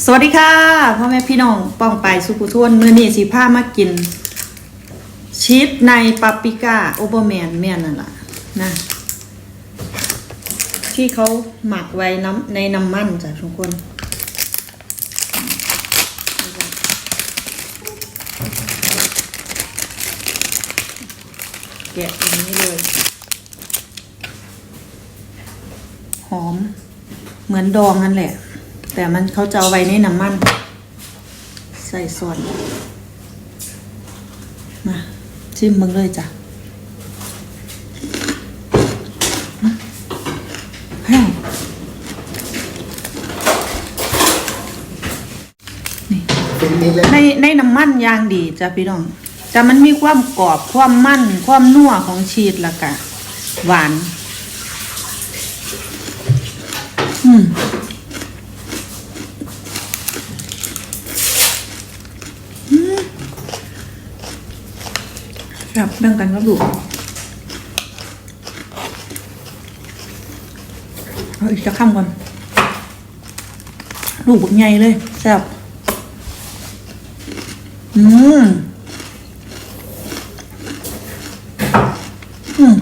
สวัสดีค่ะพ่อแม่พี่น้องป้องไปสุขุทวนมือนี่สีผ้ามากิน ชีสในปาปริก้าโอเบอร์แมนแม่นนั่นแหละนะ ที่เขาหมักไว้น้ำในน้ำมันจ้ะทุกคนแกะอย่างนี้เลย หอม เหมือนดองนั่นแหละ แต่มันเขาจะเอาไว้ในน้ำมัน ใส่ส่วนมาชิมมึงเลยจ้ะแห้งนี่เป็นนี้เลยในในน้ำมันยางดีจ้ะพี่น้องแต่มันมีความกรอบความมันความนัวของชีสแล้วก็หวาน อืม ครับแบ่งกันกับลูกเอาอีกจะข้ามก่อนลูกบุกใหญ่เลยแซ่บอืมอืม